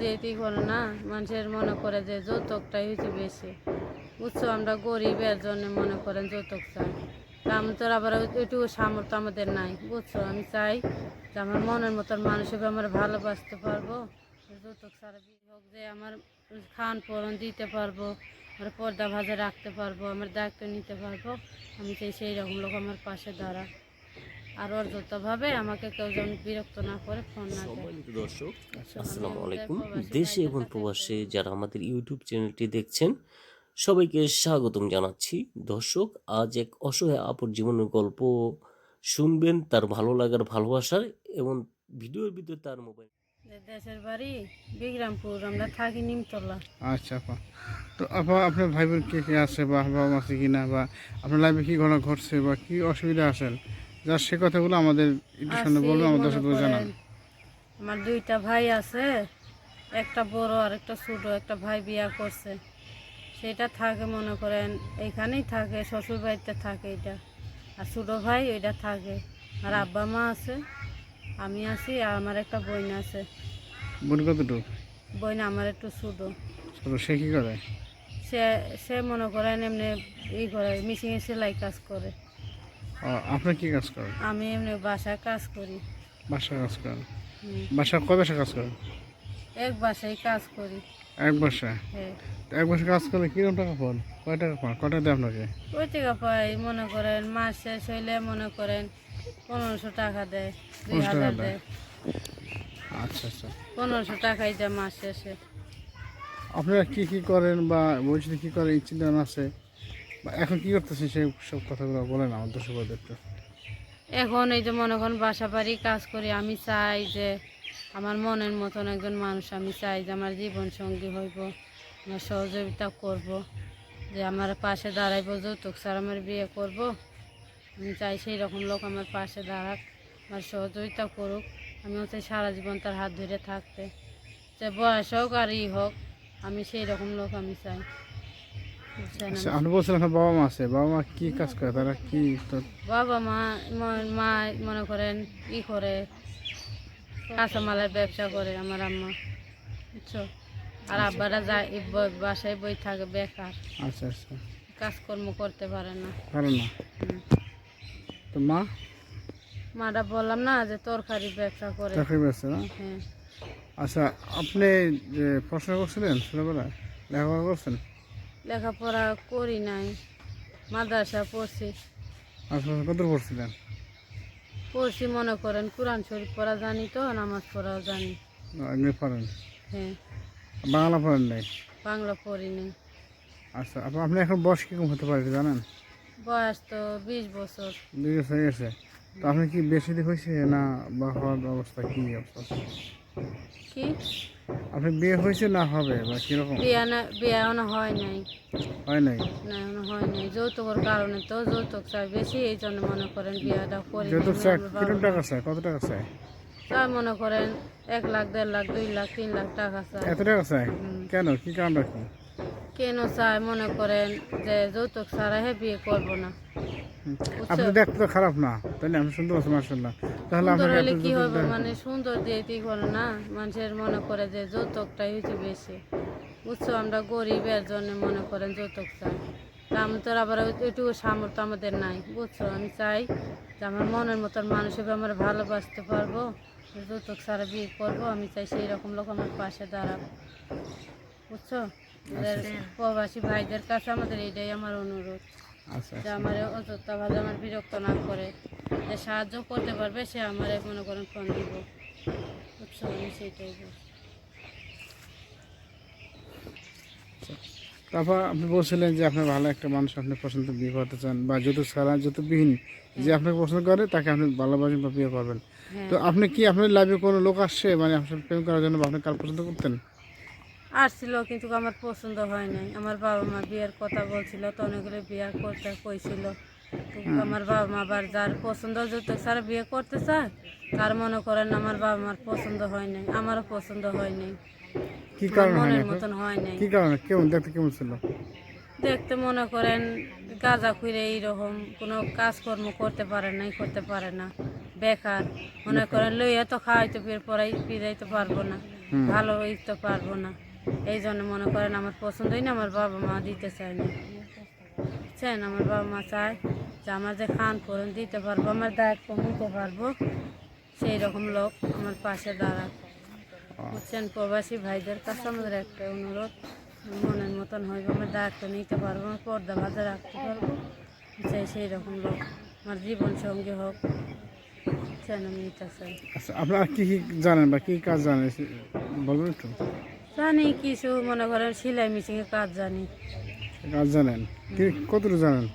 দিয়ে কি করে না? মানুষের মনে করে যে যৌতুকটাই হচ্ছে বেশি। বুঝছ? আমরা গরিবের জন্য মনে করেন যৌতুক চাই। আমি তো আবার ওইটুকু সামর্থ্য আমাদের নাই, বুঝছ? আমি চাই যে আমার মনের মতন মানুষ হিসেবে আমরা ভালোবাসতে পারব। যৌতুক ছাড়া হোক যে আমার খান পরন দিতে পারব, আমার পর্দা ভাজে রাখতে পারব, আমার দায়িত্ব নিতে পারব, আমি চাই সেই রকম লোক আমার পাশে দাঁড়া আর অর্জতভাবে আমাকে কেউ যেন বিরক্ত না করে ফোন না সম্মানিত দর্শক আসসালামু আলাইকুম। দেশে এবং প্রবাসে যারা আমাদের ইউটিউব চ্যানেলটি দেখছেন সবাইকে স্বাগতম জানাচ্ছি। দর্শক আজ এক অসহায় আপুর জীবনের গল্প শুনবেন তার ভালো লাগার ভালোবাসার এবং ভিডিওর ভিতরে তার মোবাইল। দেশের বাড়ি বিগ্রামপুর আমরা থাকি নিমতলা। আচ্ছা আপা। তো আপা আপনার ভাই বোন কে কে আছে বা বাবা মা আছে কিনা বা আপনার লাইফে কি ঘটনা ঘটছে বা কি অসুবিধা আছেন যার সে কথাগুলো আমাদের একটু সামনে আমাদের জানান। আমার দুইটা ভাই আছে একটা বড় আর একটা ছোট একটা ভাই বিয়া করছে। সেটা থাকে মনে করেন এইখানেই থাকে শ্বশুর বাড়িতে থাকে এটা। আর ছোট ভাই ওইটা থাকে। আর আব্বা মা আছে আমি আছি আর আমার একটা বোন আছে। বোন কতটুকু? বোন আমার একটু ছোট। সে কি করে? সে সে মনে করেন এমনি ই করে মিশিংয়ে সেলাই কাজ করে। আপনি কি কাজ করেন? আমি এমনি বাসায় কাজ করি। বাসা কাজ করেন। বাসা কয় বাসা কাজ করেন? এক বাসায় কাজ করি। এক বাসা হ্যাঁ। এক বাসা কাজ করলে কীরকম টাকা পান কয় টাকা পান কয় টাকা দেয় আপনাকে? ওই টাকা পাই মনে করেন মাস শেষ হইলে মনে করেন পনেরোশো টাকা দেয় দুই হাজার টাকা দেয়। আচ্ছা আচ্ছা। পনেরোশো টাকাই দেয় মাস শেষে। আপনারা কি কি করেন বা ভবিষ্যতে কি করেন ধারণা আছে? এখন কি করতেছেন সেই সব কথাগুলো বলেন আমার দর্শকদের একটু এখন এই যে মনে করেন বাসা বাড়ি কাজ করি, আমি চাই যে আমার মনের মতন একজন মানুষ আমি চাই যে আমার জীবন সঙ্গী হইব, আমার সহযোগিতা করব, যে আমার পাশে দাঁড়াইব, যৌতুক স্যার আমার বিয়ে করব। আমি চাই সেই রকম লোক আমার পাশে দাঁড়াক, আমার সহযোগিতা করুক। আমি চাই সারা জীবন তার হাত ধরে থাকতে। যে বয়স হোক আর ই হোক, আমি সেই রকম লোক আমি চাই। আচ্ছা আপনি বলছিলেন বাবা মা আছে বাবা মা কি কাজ করে তারা কি তো বাবা মা মা মনে করেন ই করে কাঁচামালের ব্যবসা করে আমার আম্মা। বুঝছ? আর আব্বারা যায় বাসায় বই থাকে বেকার। আচ্ছা আচ্ছা। কাজকর্ম করতে পারে না। ভালো না। তো মা? মারা বললাম না যে তরকারি ব্যবসা করে। পেয়েছে না? হ্যাঁ। আচ্ছা আপনি যে পড়াশোনা করছিলেন ছোটবেলায় লেখাপড়া করছেন? লেখাপড়া করি নাই মাদ্রাসা পড়ছি। কত পড়ছিলেন? পড়ছি মনে করেন কোরআন শরীফ পড়া জানি তো নামাজ পড়াও জানি। পড়েন? হ্যাঁ। বাংলা পড়েন নাই? বাংলা পড়ি নাই। আচ্ছা আপনি আপনি এখন বয়স কীরকম হতে পারে জানেন? বয়স তো বিশ বছর। দুই বছর গেছে। তো আপনি কি বেশি হয়েছে না বা হওয়ার অবস্থা কি অবস্থা? কি? আপনি বিয়ে হয়েছে না হবে বা কীরকম? বিয়া না বিয়া এখনও হয় নাই। হয় নাই? না এখনও হয় নাই। যৌতুকের কারণে তো যৌতুক চাই বেশি এই জন্য মনে করেন বিয়াটা করি নাই। চাই কীরকম টাকা চাই? কত টাকা চাই? চাই মনে করেন এক লাখ দেড় লাখ দুই লাখ তিন লাখ টাকা চাই। এত টাকা চাই? কেন? কি কারণটা কি? কেন চাই মনে করেন যে যৌতুক ছাড়া হে বিয়ে করব না? আপনি দেখতে তো খারাপ না না? আমি সুন্দর আছি মার্শাল্লাহ তাহলে হলে কি হবে? মানে সুন্দর দিয়ে কি করে না? মানুষের মনে করে যে যৌতুকটাই হচ্ছে বেশি। বুঝছ আমরা গরিবের জন্য মনে করেন যৌতুক চাই। তা আমি তো আবার ওইটুকু সামর্থ্য আমাদের নাই। বুঝছ? আমি চাই যে আমার মনের মতন মানুষ হিসেবে আমরা ভালোবাসতে পারব। যৌতুক ছাড়া বিয়ে করব। আমি চাই সেই রকম লোক আমার পাশে দাঁড়াবো বুঝছ? প্রবাসী ভাইদের কাছে আমাদের এটাই আমার অনুরোধ। আচ্ছা যে আমার অযথা ভাবে আমার বিরক্ত না করে যে সাহায্য করতে পারবে সে আমার মনে করেন ফোন দিব। আমি সেটাই বলছি। তারপর আপনি বলছিলেন যে আপনার ভালো একটা মানুষ আপনি পছন্দ বিয়ে করতে চান বা যত ছাড়া যত বিহীন যে আপনাকে পছন্দ করে তাকে আপনি ভালোবাসেন বা বিয়ে করবেন। হ্যাঁ। তো আপনি কি আপনার লাইফে কোনো লোক আসছে মানে আপনার প্রেম করার জন্য বা আপনি কার পছন্দ করতেন? আসছিল কিন্তু আমার পছন্দ হয় নাই আমার বাবা মা বিয়ের কথা বলছিল তো অনেকগুলো বিয়ে করতে কইছিল। আমার বাবা মা আবার যার পছন্দ যত স্যার বিয়ে করতে চায় তার মনে করেন আমার বাবা মার পছন্দ হয় নাই আমারও পছন্দ হয় নাই কি কারণে মনের মতন হয় নাই কি কারণে? কেমন দেখতে কেমন ছিল? দেখতে মনে করেন গাঁজা খুঁড়ে এইরকম কোনো কাজকর্ম করতে পারে নাই করতে পারে না। বেকার মনে করেন লইয়া তো খাওয়াইতে পেরে পড়াই ফিরাইতে পারব না। ভালো হইতে পারব না। এই জন্য মনে করেন আমার পছন্দই না, আমার বাবা মা দিতে চায় না। বুঝছেন আমার বাবা মা চায় যে আমার যে খান পূরণ দিতে পারব, আমার দায়িত্ব নিতে পারব, সেই রকম লোক আমার পাশে দাঁড়ায় বুঝছেন? প্রবাসী ভাইদের কাছে আমাদের একটা অনুরোধ, মনের মতন হইব, আমার দায়িত্ব নিতে পারব, আমার পর্দা ভাজা রাখতে পারব চাই সেই রকম লোক আমার জীবন সঙ্গী হোক বুঝছেন আমি এটা চাই। আপনারা কি কি জানেন বা কি কাজ জানেন বলবেন একটু। জানি কিছু মনে করেন সেলাই মেশিনের কাজ জানি। কাজ জানেন? কি কতটুকু জানেন?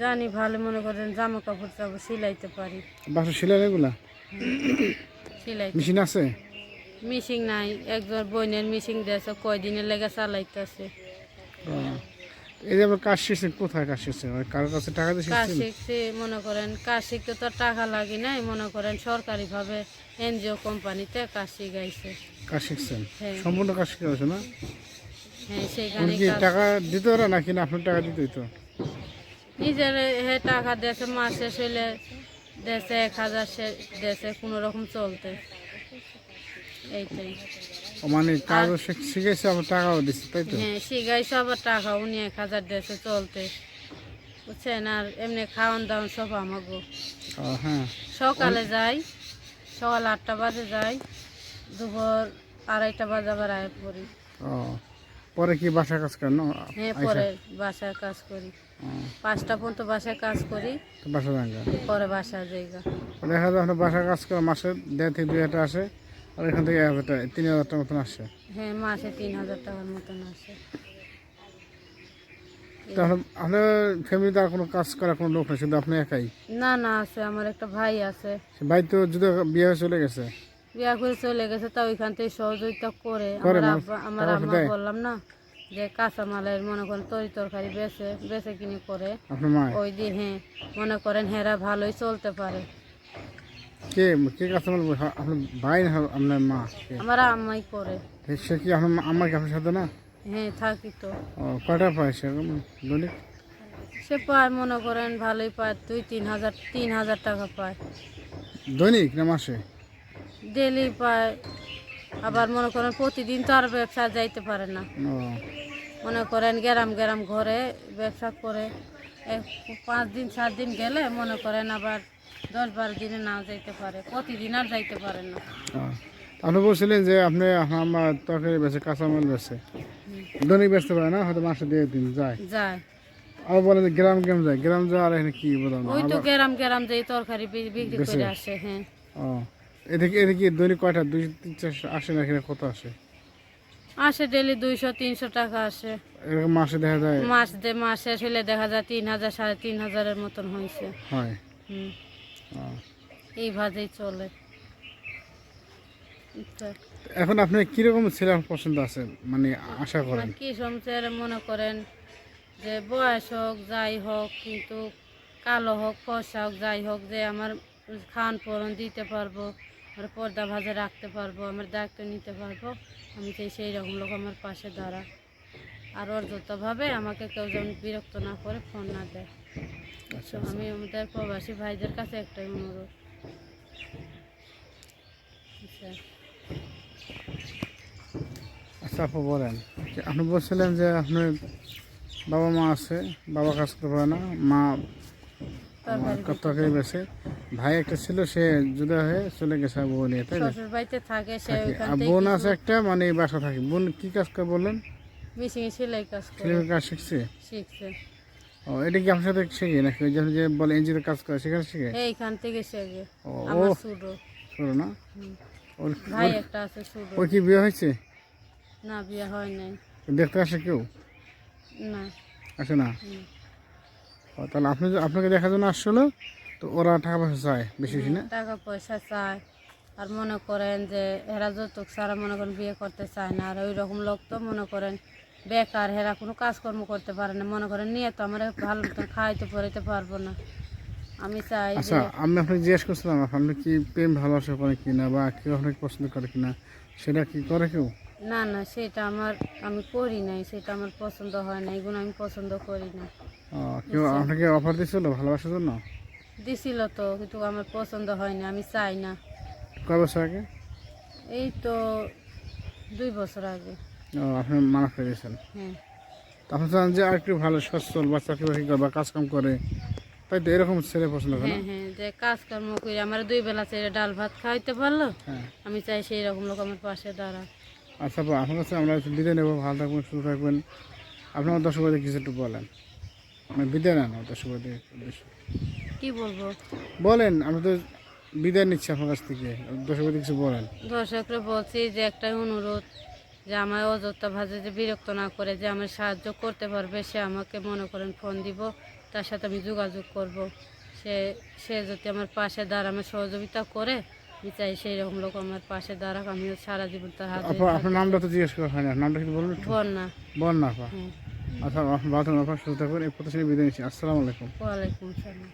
জানি ভালো মনে করেন জামা কাপড় চাপড় সিলাইতে পারি। বাসা সেলাই এগুলা? সিলাই। মেশিন আছে? মেশিন নাই একজন বইনের মিশিং দিয়েছে কয়দিনের লেগে চালাইতেছে। এই যে কাজ শিখছেন কোথায় কাজ শিখছেন কারোর কাছে টাকা দিয়ে কাজ শিখছেন শিখছি মনে করেন কাজ শিখতে তো টাকা লাগে নাই মনে করেন সরকারিভাবে এনজিও কোম্পানিতে কাজ শিখাইছে। কাজ শিখছেন হ্যাঁ। সম্পূর্ণ কাজ শিখে হয়েছে না? হ্যাঁ উনি কি টাকা দিতে পারে নাকি না? আপনার টাকা দিতে হইতো নিজের হে টাকা দেশে মাস শেষ হইলে দেশে এক হাজার দেশে কোনো রকম চলতে। এইটাই। মানে শিখ- শিখেছে আবার টাকাও দিচ্ছে তাই তো? হ্যাঁ শিখাইছে আবার টাকা উনি এক হাজার দেশে চলতে। বুঝছেন? আর এমনি খাওয়ান দাওয়ান সব আমাগো। ও, হ্যাঁ। সকালে যাই সকাল আটটা বাজে যাই। দুপুর আড়াইটা বাজে আবার আয় পড়ি। ও পরে কি বাসা কাজ করেন? হ্যাঁ পরে বাসায় কাজ করি। পাঁচটা পর্যন্ত বাসায় কাজ করি। বাসা জায়গা পরে বাসায় জায়গা দেখা যায় বাসা কাজ করে মাসে দেড় থেকে দুই হাজার আসে আর এখান থেকে এক হাজার তিন হাজার টাকা মতন আসে। হ্যাঁ মাসে তিন হাজার টাকার মতন আসে। তো আপনার আপনার ফ্যামিলিতে আর কোনো কাজ করার কোনো লোক নেই শুধু আপনি একাই? না না আছে আমার একটা ভাই আছে। ভাই তো যদি বিয়ে চলে গেছে? বিয়া করে চলে গেছে তা ওইখান থেকে সহযোগিতা করে আমার আমার আম্মা বললাম না যে কাঁচামালের মনে করেন তরি তরকারি বেচে বেচে কিনে করে। ওই দিয়ে হ্যাঁ মনে করেন হেরা ভালোই চলতে পারে। কে কে কাছে আপনার ভাই না আপনার মা? কে? আমার আম্মাই করে। সে কি আপনার মা- আমার কি সাথে না? হ্যাঁ থাকি তো। পায় দৈনিক? সে পায় মনে করেন ভালোই পায় দুই তিন হাজার তিন হাজার টাকা পায়। দৈনিক না মাসে? ডেলি পায়। আবার মনে করেন প্রতিদিন তো আর ব্যবসা যাইতে পারে না। মনে করেন গ্রাম গ্রাম ঘরে ব্যবসা করে। পাঁচ দিন সাত দিন গেলে মনে করেন আবার দশ বারো দিনে নাও যাইতে পারে। প্রতিদিন আর যাইতে পারে না। আপনি বলছিলেন যে আপনি আমার তরকারি বেছে কাঁচামাল বেছে দৈনিক বেচতে পারে না? হয়তো মাসে দিয়ে দিন যায়। যায়। আবার বলেন যে গ্রাম গ্রাম যায়। গ্রাম যাওয়া আর এখানে কি বললাম ওই তো গ্রাম গ্রাম যেই তরকারি বিক্রি করে আসে হ্যাঁ। ও। এদিকে এদিকে দৈনিক কয়টা? দুই তিন চারশো আসে না এখানে কত আসে? আসে ডেলি দুইশো তিনশো টাকা আসে। এরকম মাসে দেখা যায়? মাস দে মাস শেষ হলে দেখা যায় তিন হাজার সাড়ে তিন হাজারের মতন হয়েছে হয়। হুম। এইভাবেই চলে। আচ্ছা। এখন আপনি কীরকম ছেলে পছন্দ আছে মানে আশা করেন। কি সমস্যার মনে করেন যে বয়স হোক যাই হোক কিন্তু কালো হোক ফসা হোক যাই হোক যে আমার খান পরন দিতে পারব। আমার পর্দা ভাজে রাখতে পারব আমার দায়িত্ব নিতে পারব। আমি চাই সেই রকম লোক আমার পাশে দাঁড়া আর অর্যতভাবে আমাকে কেউ যেন বিরক্ত না করে ফোন না দেয়। আচ্ছা আমি আমাদের প্রবাসী ভাইদের কাছে একটাই অনুরোধ। আচ্ছা। আচ্ছা আপু বলেন। আপনি বলছিলেন যে আপনার বাবা মা আছে বাবা কাজ করবে না মা তরকারি বেছে। ভাই একটা ছিল সে জুদা হয়ে চলে গেছে নিয়ে তাই না? শ্বশুর বাড়িতে থাকে সে। আর বোন আছে একটা মানে বাসা থাকে। বোন কি কাজ করে বললেন? সেলাই কাজ করে। ছেলের কাজ শিখছে? ও এটা কি আপনার সাথে শিখে নাকি? ওই যে- বলে এনজিওতে কাজ করে সেখানে শিখে? এইখান থেকে শেখে। আমার সুডো শোনো না? ওর ভাই একটা আছে সুডো ওর কি বিয়ে হয়েছে? না বিয়ে হয় নাই। দেখতে আসে কেউ? না। আসে না? ও, তাহলে আপনি আপনাকে দেখার জন্য আসছিল? তো ওরা টাকা পয়সা চায় বেশি বেশি না? টাকা পয়সা চায়। আর মনে করেন যে এরা যৌতুক ছাড়া মনে করেন বিয়ে করতে চায় না। আর ওই রকম লোক তো মনে করেন বেকার হেরা কোনো কাজকর্ম করতে পারে না। মনে করেন নিয়ে তো আমার ভালো মতন খাইতে পড়াইতে পারব না। আমি চাই আচ্ছা আমি আপনাকে জিজ্ঞেস করছিলাম আপনি কি প্রেম ভালোবাসা করে কিনা বা কেউ আপনাকে পছন্দ করে কিনা? সেটা কি করে কেউ? না না সেটা আমার আমি করি নাই। সেটা আমার পছন্দ হয় না এগুলো আমি পছন্দ করি না। কেউ আপনাকে অফার দিয়েছিল ভালোবাসার জন্য? দিছিল তো কিন্তু আমার পছন্দ হয় না আমি চাই না। কয় বছর আগে? এই তো দুই বছর আগে। ও, আপনি মানা ফেলেছেন। হ্যাঁ। আপনি চান যে আর একটু ভালো সচ্ছল বা চাকরি বাকরি বা কাজ কাম করে তাই তো এরকম ছেলে পছন্দ করে হ্যাঁ হ্যাঁ যে কাজকর্ম করে আমার দুই বেলা ছেড়ে ডাল ভাত খাইতে পারল হ্যাঁ। আমি চাই সেই রকম লোক আমার পাশে দাঁড়াক। আচ্ছা আপা আপনার কাছে আমরা বিদায় নেব ভালো থাকবেন সুস্থ থাকবেন। আপনার দর্শকদের কিছু একটু বলেন। বিদায় আমার দর্শকদের উদ্দেশ্যে। কি বলব? বলেন আমি তো বিদায় নিচ্ছি আপনার কাছ থেকে। দর্শকদের কিছু বলেন। দর্শকরা বলছি যে একটাই অনুরোধ যে আমার অযোধ্যা ভাজে যে বিরক্ত না করে যে আমার সাহায্য করতে পারবে সে আমাকে মনে করেন ফোন দিব তার সাথে আমি যোগাযোগ করব। সে সে যদি আমার পাশে দাঁড়া আমার সহযোগিতা করে আমি চাই সেই রকম লোক আমার পাশে দাঁড়াক আমিও সারা জীবন তার হাতে আপা আপনার নামটা তো জিজ্ঞেস করা হয় না নামটা কিন্তু বলুন একটু? বন্যা। আচ্ছা ভালো থাকুন আপনার সুস্থ থাকুন। এই প্রতিষ্ঠানে বিদায় নিচ্ছি। আসসালামু আলাইকুম। ওয়ালাইকুম সালাম